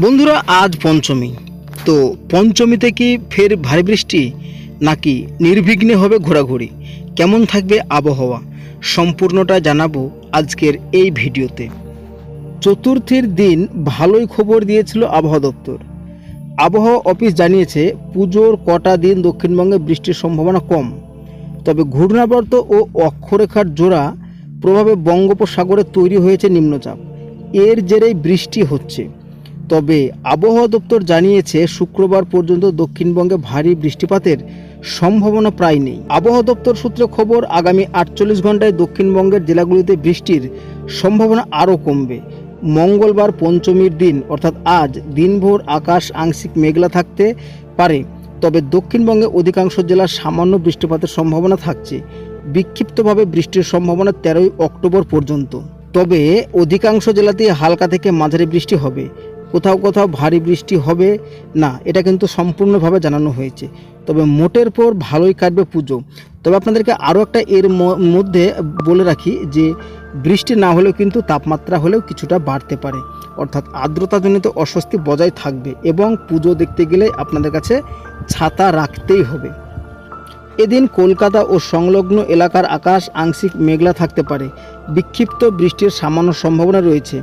বন্ধুরা, আজ পঞ্চমী। তো পঞ্চমীতে কি ফের ভারী বৃষ্টি, নাকি নির্বিঘ্নে হবে ঘোরাঘুরি? কেমন থাকবে আবহাওয়া? সম্পূর্ণটা জানাব আজকের এই ভিডিওতে। চতুর্থীর দিন ভালোই খবর দিয়েছিল আবহাওয়া দপ্তর। আবহাওয়া অফিস জানিয়েছে, পুজোর কটা দিন দক্ষিণবঙ্গে বৃষ্টির সম্ভাবনা কম। তবে ঘূর্ণাবর্ত ও অক্ষরেখার জোড়া প্রভাবে বঙ্গোপসাগরে তৈরি হয়েছে নিম্নচাপ। এর জেরেই বৃষ্টি হচ্ছে। তবে আবহাওয়া দপ্তর জানিয়েছে শুক্রবার পর্যন্ত দক্ষিণবঙ্গে ভারী বৃষ্টিপাতের সম্ভাবনা প্রায় নেই। আবহাওয়া দপ্তর সূত্রে খবর, আগামী আটচল্লিশ ঘন্টায় দক্ষিণবঙ্গের জেলাগুলিতে বৃষ্টির সম্ভাবনা আরও কমবে। মঙ্গলবার পঞ্চমীর দিন, অর্থাৎ আজ, দিনভর আকাশ আংশিক মেঘলা থাকতে পারে, তবে দক্ষিণবঙ্গে অধিকাংশ জেলার সামান্য বৃষ্টিপাতের সম্ভাবনা থাকছে। বিক্ষিপ্তভাবে বৃষ্টির সম্ভাবনা তেরোই অক্টোবর পর্যন্ত। তবে অধিকাংশ জেলাতেই হালকা থেকে মাঝারি বৃষ্টি হবে। কোথাও কোথাও ভারী বৃষ্টি হবে। না, এটা কিন্তু সম্পূর্ণভাবে জানানো হয়েছে। তবে মোটের পর ভালোই কাটবে পুজো। তবে আপনাদেরকে আরও একটা এর মধ্যে বলে রাখি যে, বৃষ্টি না হলেও কিন্তু তাপমাত্রা হলেও কিছুটা বাড়তে পারে। অর্থাৎ আর্দ্রতাজনিত অস্বস্তি বজায় থাকবে এবং পুজো দেখতে গেলে আপনাদের কাছে ছাতা রাখতেই হবে। এদিন কলকাতা ও সংলগ্ন এলাকার আকাশ আংশিক মেঘলা থাকতে পারে। বিক্ষিপ্ত বৃষ্টির সামান্য সম্ভাবনা রয়েছে।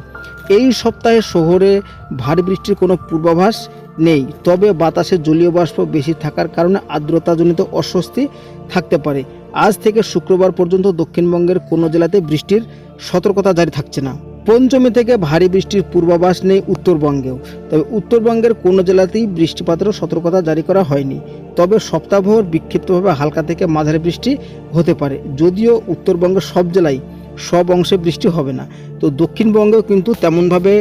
এই সপ্তাহে শহরে ভারী বৃষ্টির কোনো পূর্বাভাস নেই, তবে বাতাসে জলীয় বাষ্প বেশি থাকার কারণে আর্দ্রতাজনিত অস্বস্তি থাকতে পারে। আজ থেকে শুক্রবার পর্যন্ত দক্ষিণবঙ্গের কোনো জেলাতে বৃষ্টির সতর্কতা জারি থাকছে না। পঞ্চমী থেকে ভারী বৃষ্টির পূর্বাভাস নেই উত্তরবঙ্গেও। তবে উত্তরবঙ্গের কোনো জেলাতেই বৃষ্টিপাতেরও সতর্কতা জারি করা হয়নি। তবে সপ্তাহভর বিক্ষিপ্তভাবে হালকা থেকে মাঝারি বৃষ্টি হতে পারে। যদিও উত্তরবঙ্গের সব জেলায় সব অংশে বৃষ্টি হবে না। তো দক্ষিণবঙ্গেও কিন্তু তেমনভাবে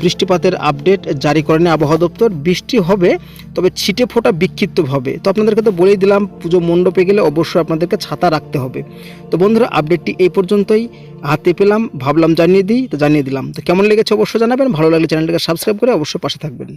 বৃষ্টিপাতের আপডেট জারি করেনি আবহাওয়া দপ্তর। বৃষ্টি হবে, তবে ছিটে ফোটা বিক্ষিপ্তভাবে। তো আপনাদেরকে তো বলেই দিলাম, পুজো মণ্ডপে গেলে অবশ্যই আপনাদেরকে ছাতা রাখতে হবে। তো বন্ধুরা, আপডেটটি এই পর্যন্তই। হাতে পেলাম, ভাবলাম জানিয়ে দিই, তো জানিয়ে দিলাম। তো কেমন লেগেছে অবশ্যই জানাবেন, ভালো লাগলে চ্যানেলটাকে সাবস্ক্রাইব করে অবশ্যই পাশে থাকবেন।